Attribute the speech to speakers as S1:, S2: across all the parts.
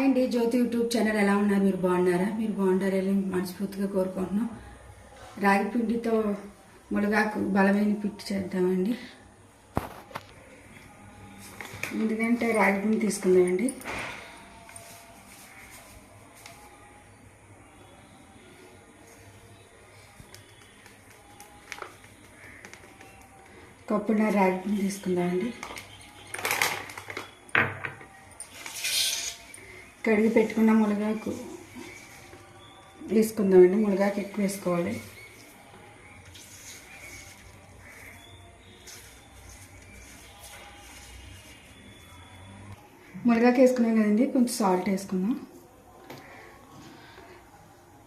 S1: Hi అండి. జ్యోతి YouTube channel ఎలా ఉన్నారు? మీరు బాగున్నారా? మీరు బాగుండాలని మనస్ఫూర్తిగా కోరుకుంటున్నాం. రాగి పిండితో మునగాకు బలమైన పిట్టి చేద్దామండి. ఎందుకంటే రాగి పిండి తీసుకుందామండి. కప్పున రాగి పిండి తీసుకుందామండి. కడిగి పెట్టుకున్న మునగాకు వేసుకుందామండి మునగాకు ఎక్కువ వేసుకోవాలి. మునగాకు వేసుకున్నాం కదండి. కొంచెం సాల్ట్ వేసుకుందాం.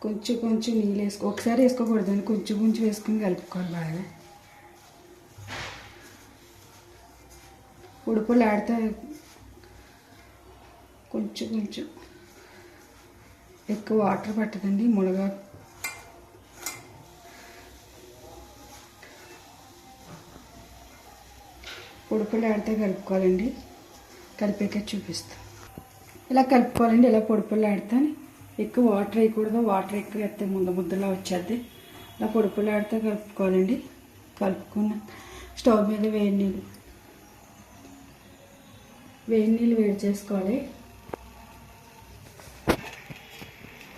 S1: కొంచెం కొంచెం నీళ్ళు వేసుకో ఒకసారి వేసుకోకూడదండి. కొంచెం కొంచెం వేసుకుని కలుపుకోవాలి బాగా. ఉడుపులు ఆడితే కొంచెం కొంచెం. ఎక్కువ వాటర్ పట్టదండి మునగా. పొడిపొడి ఆడితే కలుపుకోవాలండి. కలిపాక చూపిస్తాం. ఇలా కలుపుకోవాలండి ఇలా పొడుపులు ఆడితే ఎక్కువ వాటర్ వేయకూడదు వాటర్ ఎక్కువ వేస్తే ముందు ముద్దలా వచ్చేది ఇలా పొడుపులు ఆడితే కలుపుకోవాలండి. కలుపుకున్న స్టవ్ మీద వేడి నీళ్ళు. వేడి నీళ్ళు వేడి చేసుకోవాలి.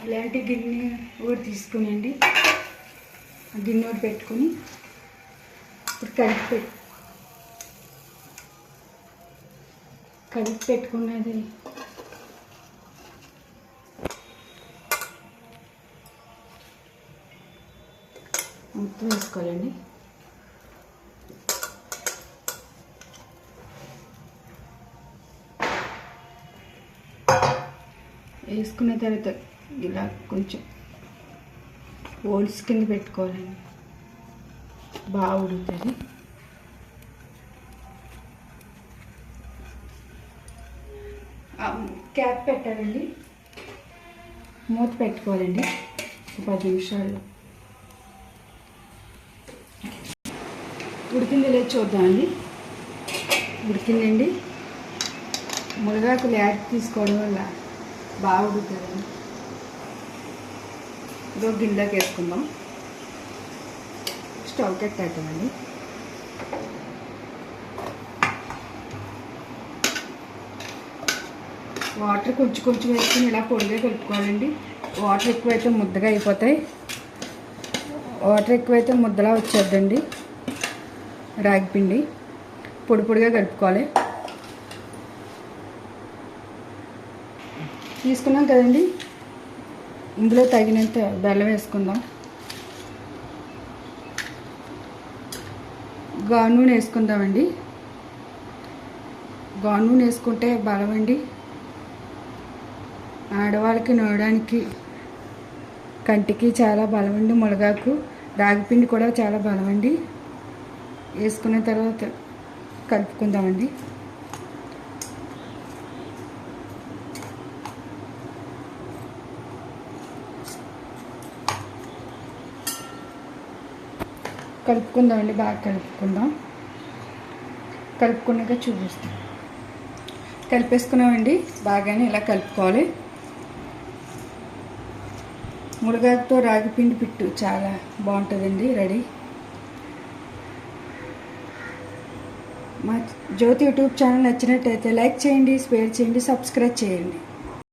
S1: ఇలాంటి గిన్నె ఒకటి తీసుకునండి. ఆ గిన్నె ఒకటి పెట్టుకొని ఇప్పుడు కలిపి పెట్టు కలిపి పెట్టుకున్నది. మొత్తం వేసుకోవాలండి. వేసుకున్న తర్వాత ఇలా కొంచెం హోల్స్ కింద పెట్టుకోవాలండి. బాగా ఉడుతుంది క్యాప్ పెట్టాలండి. మూత పెట్టుకోవాలండి. పది నిమిషాలు ఉడికింది లేదు చూద్దామండి. ఉడికిందండి. మునగాకులు యాడ్ తీసుకోవడం వల్ల బాగా ఉడుతుందండి ఇదో గిన్నెలోకి వేసుకుందాం. స్టవ్ కట్టేద్దామండి వాటర్ కొంచెం కొంచెం వేసుకుని ఇలా పొడిగా కలుపుకోవాలండి. వాటర్ ఎక్కువైతే ముద్దగా అయిపోతాయి. వాటర్ ఎక్కువైతే ముద్దలా వచ్చేద్దండి. రాగి పిండి. పొడి పొడిగా కలుపుకోవాలి. తీసుకున్నాం కదండి. ఇందులో తగినంత బెల్లం వేసుకుందాం. గాను నూనె వేసుకుందామండి. గాను నూనె వేసుకుంటే బలమండి ఆడవాళ్ళకి నోయడానికి కంటికి చాలా బలమండి మునగాకు రాగిపిండి కూడా చాలా బలమండి వేసుకున్న తర్వాత కలుపుకుందామండి. కలుపుకుందామండి బాగా కలుపుకుందాం. కలుపుకున్నాక చూపిస్తాం. కలిపేసుకున్నామండి బాగానే ఇలా కలుపుకోవాలి. మునగాకుతో రాగిపిండి పిట్టు చాలా బాగుంటుందండి రెడీ. మా జ్యోతి యూట్యూబ్ ఛానల్ నచ్చినట్టయితే లైక్ చేయండి షేర్ చేయండి సబ్స్క్రైబ్ చేయండి.